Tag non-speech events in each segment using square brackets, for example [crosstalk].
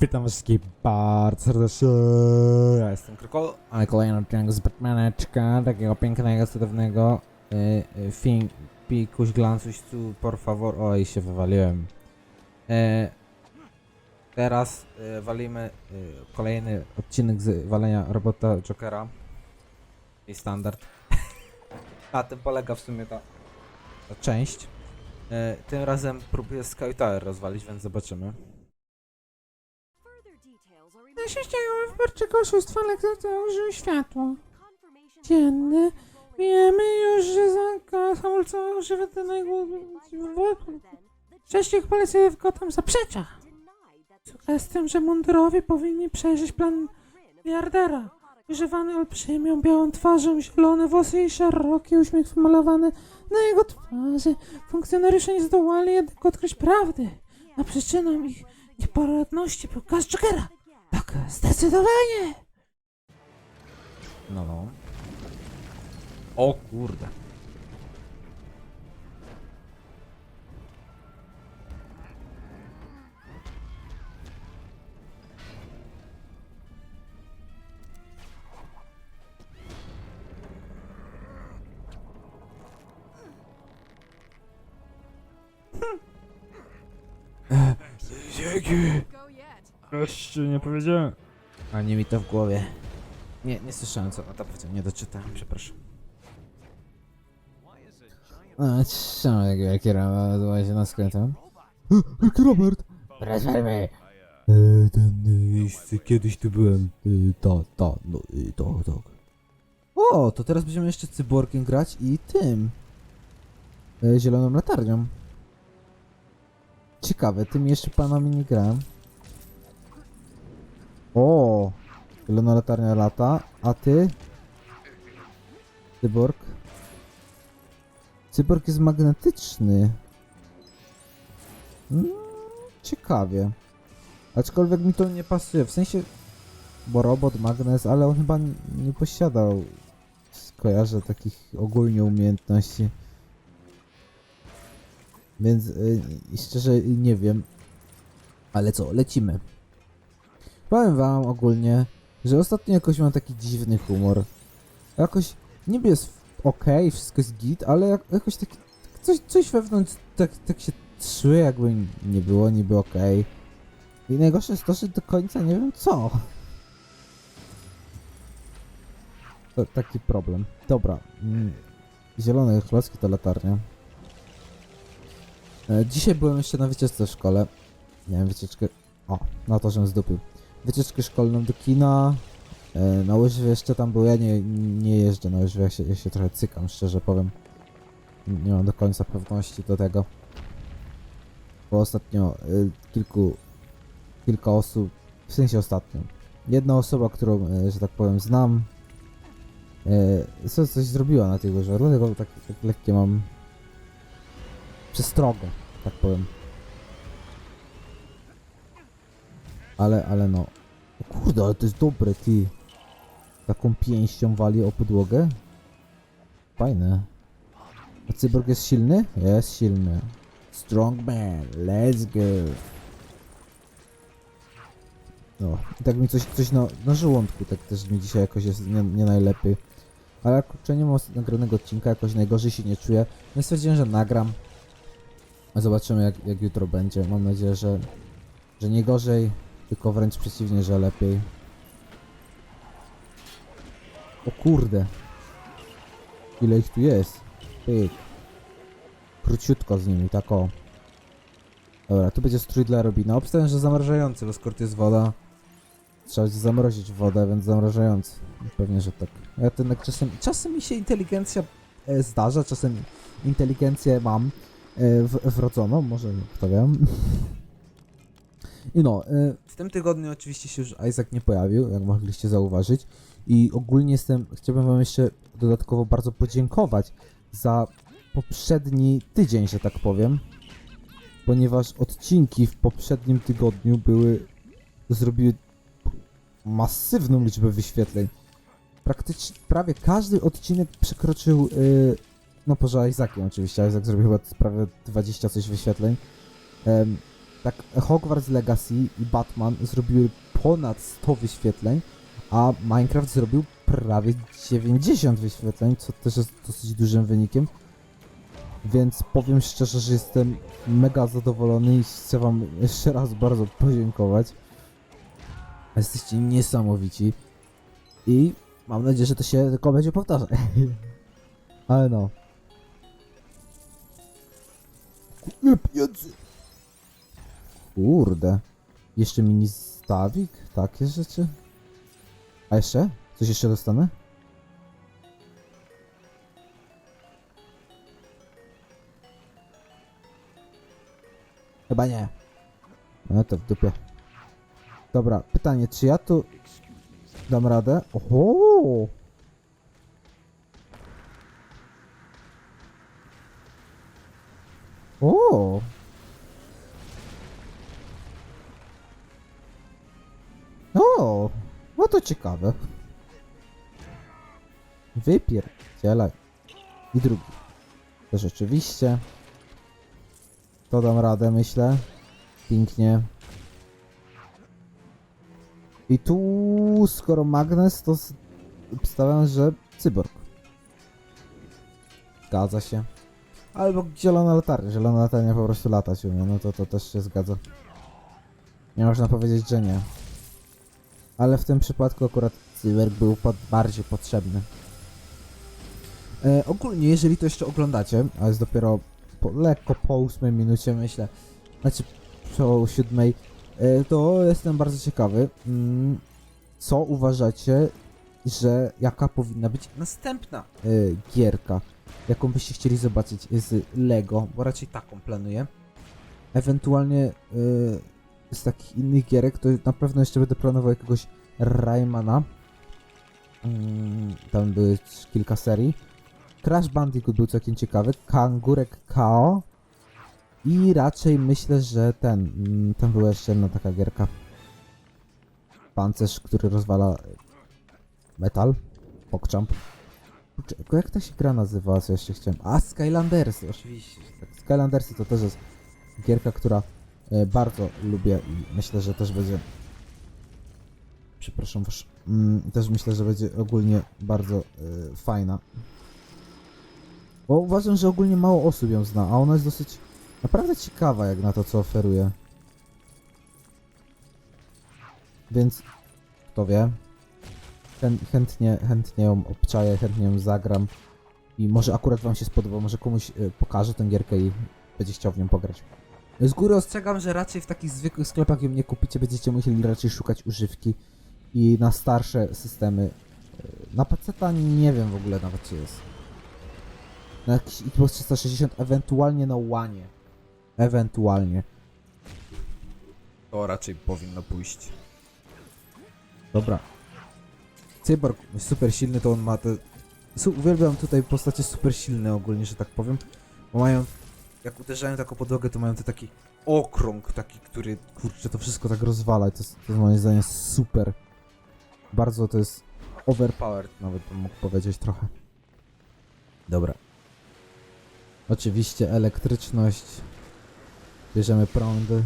Witam wszystkich bardzo serdecznie. Ja jestem Krokol, ale kolejny odcinek z Batmaneczka, takiego pięknego, cudownego. Y, y, pikuś, glancuś tu, por favor. Oj, się wywaliłem. E, teraz y, walimy y, kolejny odcinek z walenia robota Jokera. I standard. [laughs] Na tym polega w sumie ta, ta część. E, tym razem próbuję Sky Tower rozwalić, więc zobaczymy. Na szczęście wyborczego oszustwa lektor użył światło. Dzienne. Wiemy już, że zamka hamulcowa używa danego... Wcześniej policja w Gotham zaprzecza. Z tym, że mundurowi powinni przejrzeć plan miliardera. Używany olbrzymią białą twarzą, zielone włosy i szeroki uśmiech wymalowany na jego twarzy. Funkcjonariusze nie zdołali jednak odkryć prawdy. A przyczyną ich nieporadności był gaz Jokera. Tak, zdecydowanie! No, no. O kurde. Dzięki. Jeszcze nie powiedziałem. A nie mi to w głowie. Nie, nie słyszałem co. To powiedział, nie doczytałem, przepraszam. A, trzymaj jak wielki Robert, właśnie na skrętem. Wielki Robert! Wracajmy! E, ten miejsce, kiedyś tu byłem. E, ta, ta, no, e, tak, tak. O, to teraz będziemy jeszcze cyborgiem grać i tym. E, zieloną latarnią. Ciekawe, tym jeszcze panami nie grałem. O, zielona latarnia lata, a ty? Cyborg? Cyborg jest magnetyczny. Mm, ciekawie. Aczkolwiek mi to nie pasuje, w sensie... Bo robot, magnes, ale on chyba nie posiadał... Skojarzę takich ogólnie umiejętności. Więc y, i szczerze nie wiem. Ale co, lecimy. Powiem wam ogólnie, że ostatnio jakoś mam taki dziwny humor. Jakoś niby jest ok, wszystko jest git, ale jak, jakoś tak, coś, coś wewnątrz tak, tak się czuje, jakby nie było niby ok. I najgorsze jest to, że do końca nie wiem co. To taki problem. Dobra. Mm. Zielone klocki to latarnia. E, dzisiaj byłem jeszcze na wycieczce w szkole. Miałem wycieczkę... O, na to, żem zdupił wycieczkę szkolną do kina. E, na łyżwy jeszcze tam był, ja nie, nie jeżdżę na łyżwy, ja się, ja się trochę cykam, szczerze powiem. Nie mam do końca pewności do tego. Bo ostatnio y, kilku, kilka osób, w sensie ostatnio, jedna osoba, którą, e, że tak powiem, znam, e, co, coś zrobiła na tych łyżwach, dlatego tak, tak lekkie mam przestrogę, tak powiem. Ale, ale no. O kurde, ale to jest dobre, ty. Taką pięścią wali o podłogę. Fajne. A cyborg jest silny? Jest silny. Strong man, let's go. No, i tak mi coś, coś na, na żołądku, tak też mi dzisiaj jakoś jest nie, nie najlepiej. Ale kurczę, nie mam nagranego odcinka, jakoś najgorzej się nie czuję. No stwierdziłem, że nagram. Zobaczymy jak, jak jutro będzie. Mam nadzieję, że, że nie gorzej, tylko wręcz przeciwnie, że lepiej. O kurde. Ile ich tu jest? Pyk. Króciutko z nimi, tak o. Dobra, tu będzie strój dla Robina. Obstawiam, że zamrażający, bo skoro jest woda. Trzeba będzie zamrozić wodę, więc zamrażający. Pewnie, że tak. Ja ten czasem, czasem mi się inteligencja e, zdarza, czasem inteligencję mam e, w, wrodzoną, może kto wiem. [laughs] I no, y, w tym tygodniu oczywiście się już Isaac nie pojawił, jak mogliście zauważyć. I ogólnie jestem, chciałbym wam jeszcze dodatkowo bardzo podziękować za poprzedni tydzień, że tak powiem. Ponieważ odcinki w poprzednim tygodniu były, zrobiły masywną liczbę wyświetleń. Praktycznie, prawie każdy odcinek przekroczył, y, no poza Isaaciem oczywiście, Isaac zrobił chyba prawie 20 coś wyświetleń. Tak Hogwarts Legacy i Batman zrobiły ponad 100 wyświetleń, a Minecraft zrobił prawie 90 wyświetleń, co też jest dosyć dużym wynikiem. Więc powiem szczerze, że jestem mega zadowolony i chcę wam jeszcze raz bardzo podziękować. Jesteście niesamowici. I mam nadzieję, że to się tylko będzie powtarzać. [laughs] Ale no. Pieniędzy? Kurde. Jeszcze mini stawik? Takie rzeczy? A jeszcze? Coś jeszcze dostanę? Chyba nie. No to w dupie. Dobra, pytanie, czy ja tu dam radę? Oho! O! O! No to ciekawe. Wypierdzielaj. I drugi. To rzeczywiście. To dam radę, myślę. Pięknie. I tu, skoro magnes, to obstawiam, że cyborg. Zgadza się. Albo zielona latarnia. Zielona latarnia po prostu latać umie, no to to też się zgadza. Nie można powiedzieć, że nie. Ale w tym przypadku akurat cyborg był pod, bardziej potrzebny. E, ogólnie, jeżeli to jeszcze oglądacie, a jest dopiero po, lekko po ósmej minucie, myślę, znaczy po siódmej, e, to jestem bardzo ciekawy, mm, co uważacie, że jaka powinna być następna e, gierka, jaką byście chcieli zobaczyć z Lego, bo raczej taką planuję. Ewentualnie e, z takich innych gierek, to na pewno jeszcze będę planował jakiegoś Raymana. Mm, tam były kilka serii. Crash Bandicoot był całkiem ciekawy. Kangurek Kao. I raczej myślę, że ten. mm, Tam była jeszcze jedna taka gierka. Pancerz, który rozwala metal. Pokczamp. Jak ta się gra nazywa? Co jeszcze chciałem? A, Skylandersy, oczywiście. Tak, Skylandersy to też jest gierka, która bardzo lubię i myślę, że też będzie. Przepraszam. Mm, też myślę, że będzie ogólnie bardzo e, fajna. Bo uważam, że ogólnie mało osób ją zna, a ona jest dosyć naprawdę ciekawa jak na to, co oferuje. Więc kto wie, chę- chętnie, chętnie ją obczaję, chętnie ją zagram i może akurat wam się spodoba, może komuś e, pokażę tę gierkę i będzie chciał w nią pograć. Z góry ostrzegam, że raczej w takich zwykłych sklepach ją nie kupicie, będziecie musieli raczej szukać używki i na starsze systemy. Na PC nie wiem w ogóle nawet czy jest. Na jakiś Xbox 360, ewentualnie na łanie. Ewentualnie. To raczej powinno pójść. Dobra. Cyborg super silny, to on ma te... Su uwielbiam tutaj postacie super silne ogólnie, że tak powiem. Bo mają... Jak uderzają taką podłogę, to mają te taki okrąg, taki, który, kurczę, to wszystko tak rozwala. i To jest, to jest moim zdaniem super. Bardzo to jest overpowered, nawet bym mógł powiedzieć trochę. Dobra. Oczywiście elektryczność. Bierzemy prądy.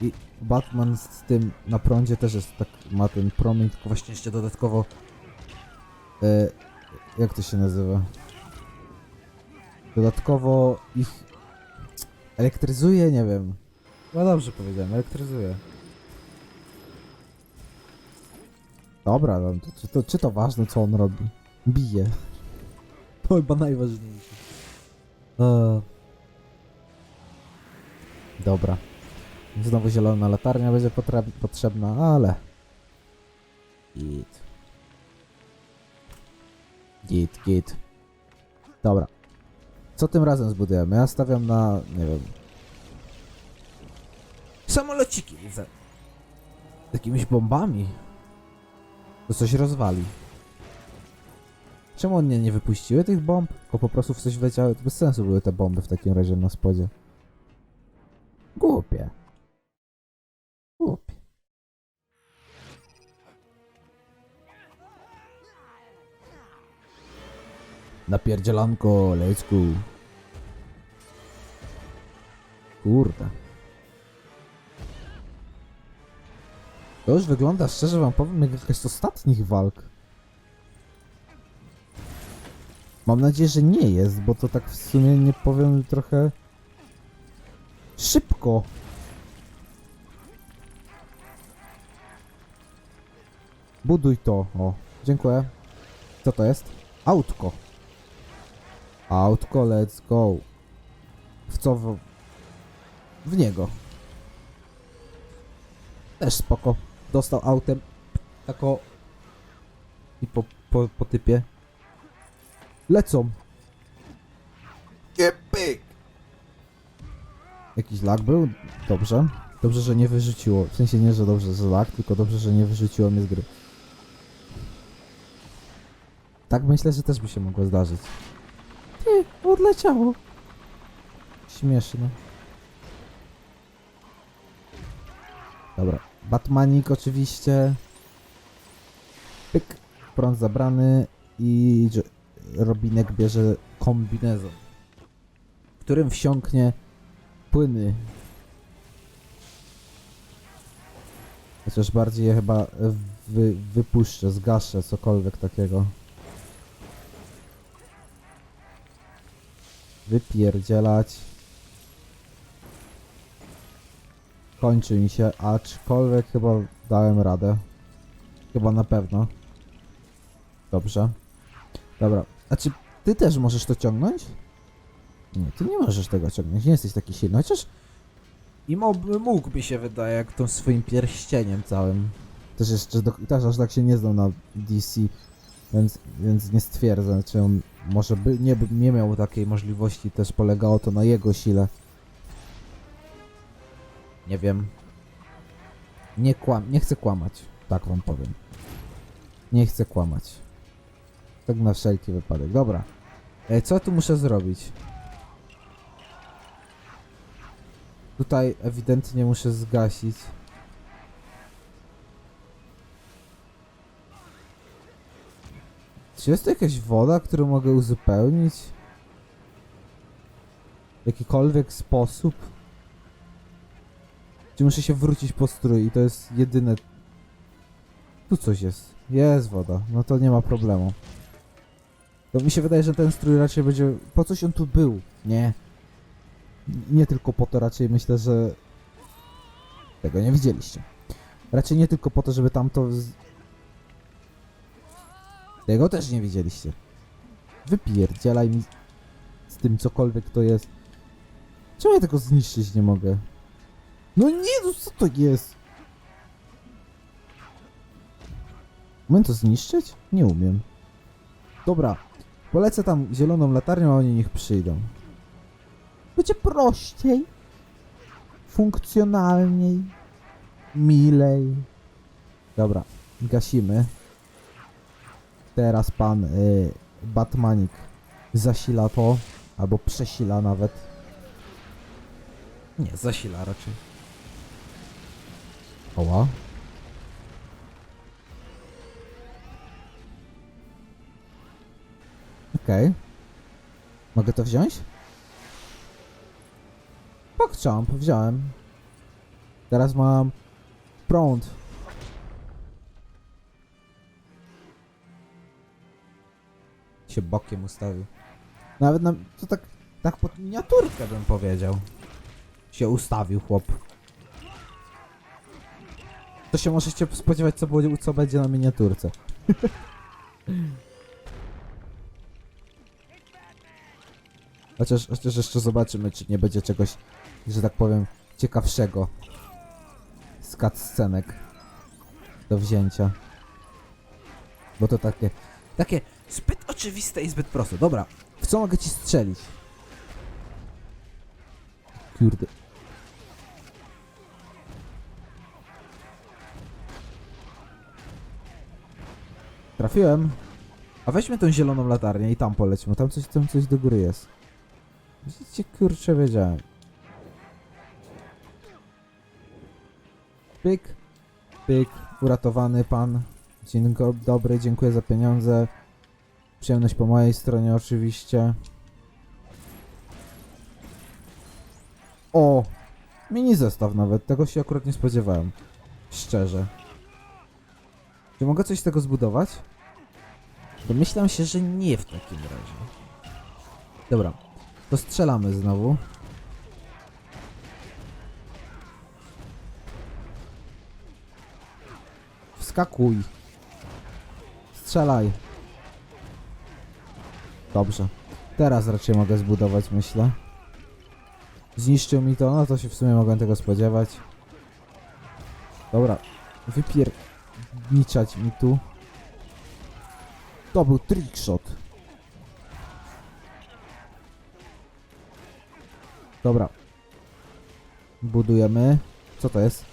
I Batman z tym na prądzie też jest tak, ma ten promień, tylko właśnie jeszcze dodatkowo e, jak to się nazywa? Dodatkowo ich elektryzuje, nie wiem. No dobrze powiedziałem, elektryzuje. Dobra, no, to, czy, to, czy to ważne co on robi? Bije. To chyba najważniejsze. Eee. Dobra. Znowu zielona latarnia będzie potrzebna, ale... Git. Git, git. Dobra. Co tym razem zbudujemy? Ja stawiam na, nie wiem... Samolociki. Z jakimiś bombami. To coś rozwali. Czemu one nie wypuściły tych bomb? Tylko po prostu w coś wleciały? To bez sensu były te bomby w takim razie na spodzie. Głupie. Głupie. Napierdzielanko, let's go. Kurde. To już wygląda, szczerze wam powiem, jak jakaś z ostatnich walk. Mam nadzieję, że nie jest, bo to tak w sumie nie powiem trochę szybko. Buduj to. O, dziękuję. Co to jest? Autko. Autko, let's go. W co? W, w niego. Też spoko. Dostał autem. Tako. I po, po, po typie. Lecą. Pyk. Jakiś lag był? Dobrze. Dobrze, że nie wyrzuciło. W sensie nie, że dobrze, że lag, tylko dobrze, że nie wyrzuciło mnie z gry. Tak myślę, że też by się mogło zdarzyć. Odleciało. Śmieszne. Dobra. Batmanik oczywiście. Pyk. Prąd zabrany i Robinek bierze kombinezon, w którym wsiąknie płyny. Chociaż bardziej je chyba wy, wypuszczę, zgaszę, cokolwiek takiego. Wypierdzielać. Kończy mi się, aczkolwiek chyba dałem radę. Chyba na pewno. Dobrze. Dobra. A czy ty też możesz to ciągnąć? Nie, ty nie możesz tego ciągnąć, nie jesteś taki silny, chociaż... I mógłby, się wydaje, jak tą swoim pierścieniem całym. Też jeszcze, do, też aż tak się nie znał na DC, więc, więc nie stwierdzę, czy on może by, nie, nie miał takiej możliwości, też polegało to na jego sile. Nie wiem. Nie kłam, nie chcę kłamać, tak wam powiem. Nie chcę kłamać. Tak na wszelki wypadek. Dobra. E, co tu muszę zrobić? Tutaj ewidentnie muszę zgasić. Czy jest to jakaś woda, którą mogę uzupełnić? W jakikolwiek sposób? Czy muszę się wrócić po strój i to jest jedyne... Tu coś jest. Jest woda. No to nie ma problemu. To mi się wydaje, że ten strój raczej będzie... Po coś on tu był? Nie. Nie tylko po to, raczej myślę, że... Tego nie widzieliście. Raczej nie tylko po to, żeby tamto... Z... Tego też nie widzieliście. Wypierdzielaj mi z tym cokolwiek to jest. Czemu ja tego zniszczyć nie mogę? No nie, no co to jest? Umiem to zniszczyć? Nie umiem. Dobra, polecę tam zieloną latarnią, a oni niech przyjdą. Będzie prościej, funkcjonalniej, milej. Dobra, gasimy. Teraz pan y, Batmanik zasila to, albo przesila nawet. Nie, zasila raczej. Oła. Okej. Mogę to wziąć? Pokczamp, wziąłem. Teraz mam prąd. Się bokiem ustawił. Nawet na, to tak, tak pod miniaturkę bym powiedział. Się ustawił chłop. To się możecie spodziewać co, było, co będzie na miniaturce. [laughs] Chociaż, chociaż jeszcze zobaczymy, czy nie będzie czegoś, że tak powiem, ciekawszego z cutscenek do wzięcia. Bo to takie, takie zbyt oczywiste i zbyt proste. Dobra, w co mogę ci strzelić? Kurde. Trafiłem. A weźmy tą zieloną latarnię i tam polećmy. Tam coś, tam coś do góry jest. Widzicie, kurczę, wiedziałem. Pyk, pyk, uratowany pan. Dzień dobry, dziękuję za pieniądze. Przyjemność po mojej stronie oczywiście. O! Mini zestaw nawet, tego się akurat nie spodziewałem. Szczerze. Czy mogę coś z tego zbudować? Domyślam się, że nie w takim razie. Dobra, to strzelamy znowu. Wskakuj. Strzelaj. Dobrze. Teraz raczej mogę zbudować, myślę. Zniszczył mi to, no to się w sumie mogłem tego spodziewać. Dobra. Wypierniczać mi tu. To był trickshot. Dobra. Budujemy. Co to jest?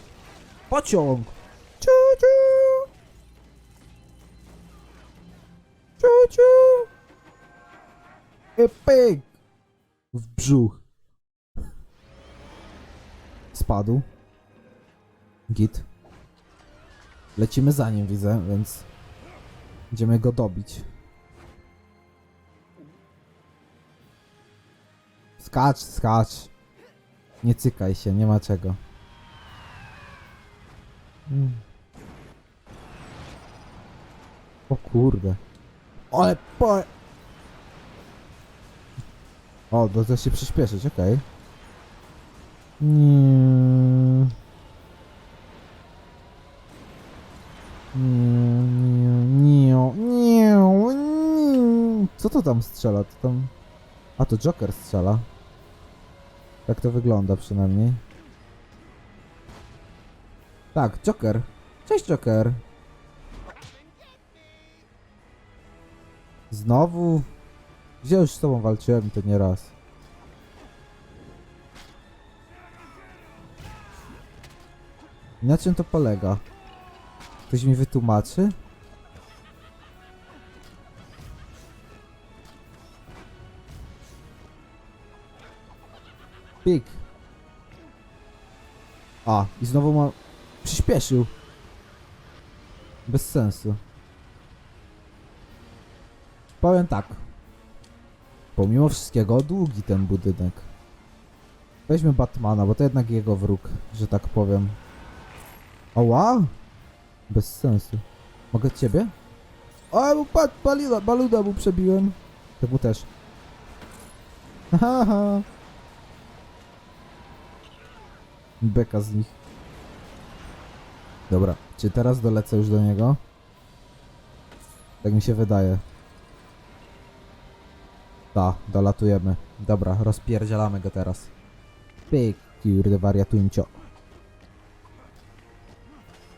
Pociąg! Pyk! W brzuch. Spadł. Git. Lecimy za nim, widzę, więc... Będziemy go dobić. Skacz, skacz. Nie cykaj się, nie ma czego. Mm. O kurde. Ale po... O, to też się przyspieszyć, okej. Nie. Nie, nie, nie, nie, nie. Co to tam strzela? To tam... A, to Joker strzela. Tak to wygląda przynajmniej. Tak, Joker. Cześć, Joker. Znowu? Gdzie już z tobą walczyłem to nie raz. Na czym to polega? Ktoś mi wytłumaczy? Pik. A, i znowu ma... Przyspieszył. Bez sensu. Powiem tak. Pomimo wszystkiego długi ten budynek. Weźmy Batmana, bo to jednak jego wróg, że tak powiem. Oła! Bez sensu. Mogę ciebie? O, mu patrz, balida, baluda mu przebiłem. Tak mu też. [laughs] Haha. Beka z nich. Dobra, czy teraz dolecę już do niego? Tak mi się wydaje. Ta, dolatujemy. Dobra, rozpierdzielamy go teraz. Pyk, kurde wariatuńcio.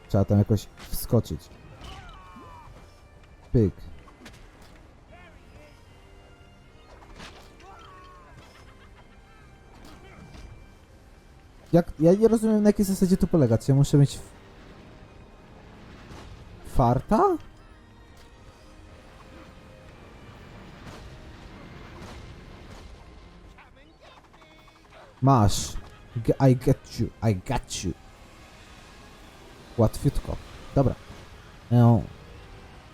Trzeba tam jakoś wskoczyć. Pyk. Jak, ja nie rozumiem na jakiej zasadzie to polega. Czy ja muszę mieć... Farta? Masz. I get you. I got you. Łatwiutko. Dobra. No.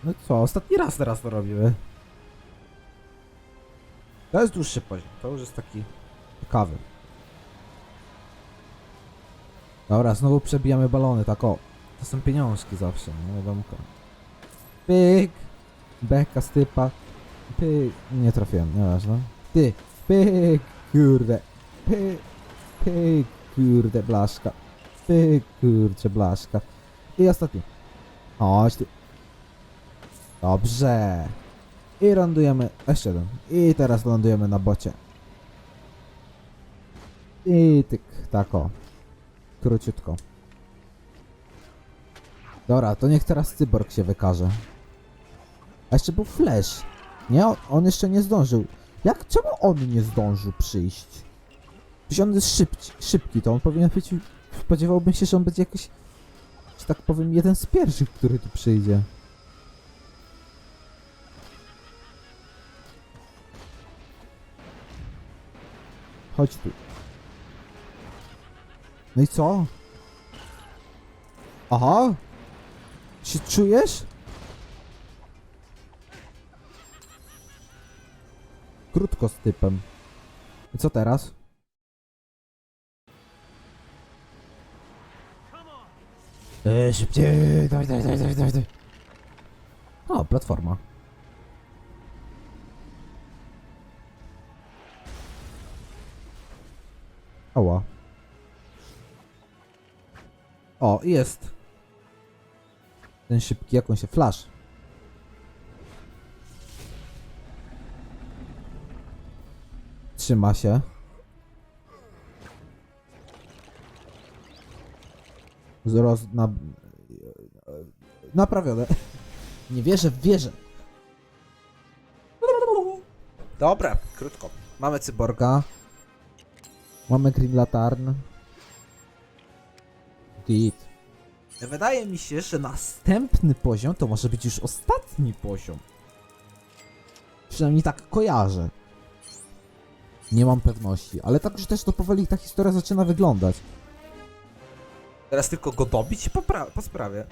No co, ostatni raz teraz to robimy. To jest dłuższy poziom. To już jest taki ciekawy. Dobra, znowu przebijamy balony, tak o. To są pieniążki zawsze, no wiadomo. Pyk. Beka z typa. Pyk. Nie trafiłem, nieważne. Ty. Pyk. Kurde. Pyk. Pyk. Kurde, blaszka. Pyk. Kurcze, blaszka. I ostatni. Chodź tu. Dobrze. I lądujemy. Jeszcze jeden. I teraz lądujemy na bocie. I tyk, tak o. Króciutko. Dobra, to niech teraz cyborg się wykaże. A jeszcze był Flash. Nie, on jeszcze nie zdążył. Jak, czemu on nie zdążył przyjść? Przecież on jest szybki, szybki, to on powinien być... Spodziewałbym się, że on będzie jakiś, że tak powiem, jeden z pierwszych, który tu przyjdzie. Chodź tu. No i co? Aha! Się czujesz? Krótko z typem. I co teraz? Eee, szybciej! Dawaj, dawaj, dawaj, dawaj, dawaj. O, platforma. Oła. O, jest. Ten szybki, jak on się flash. Trzyma się. Zroz... Na... Naprawione. Nie wierzę w wieżę. Dobra, krótko. Mamy cyborga. Mamy Green Latarn. Git. Wydaje mi się, że następny poziom to może być już ostatni poziom. Przynajmniej tak kojarzę. Nie mam pewności, ale tak już też to powoli ta historia zaczyna wyglądać. Teraz tylko go dobić i po, po sprawie.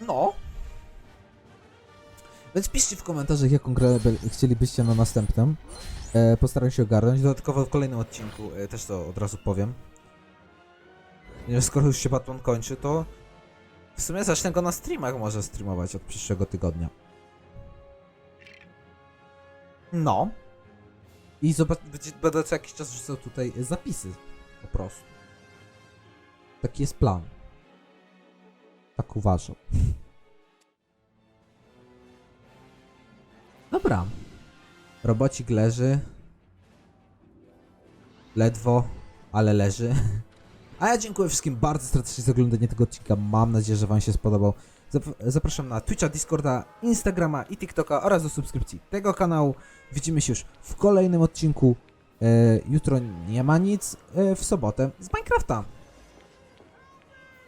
No. Więc piszcie w komentarzach, jaką grę by- chcielibyście na następnym. E, postaram się ogarnąć. Dodatkowo w kolejnym odcinku e, też to od razu powiem. Skoro już się Batman kończy, to w sumie zacznę go na streamach może streamować od przyszłego tygodnia. No. I zobacz, będę co jakiś czas wrzucał tutaj zapisy. Po prostu. Taki jest plan. Tak uważam. Dobra. Robocik leży. Ledwo, ale leży. A ja dziękuję wszystkim bardzo serdecznie za oglądanie tego odcinka. Mam nadzieję, że Wam się spodobał. Zap- Zapraszam na Twitcha, Discorda, Instagrama i TikToka oraz do subskrypcji tego kanału. Widzimy się już w kolejnym odcinku. E, jutro nie ma nic. E, w sobotę z Minecrafta.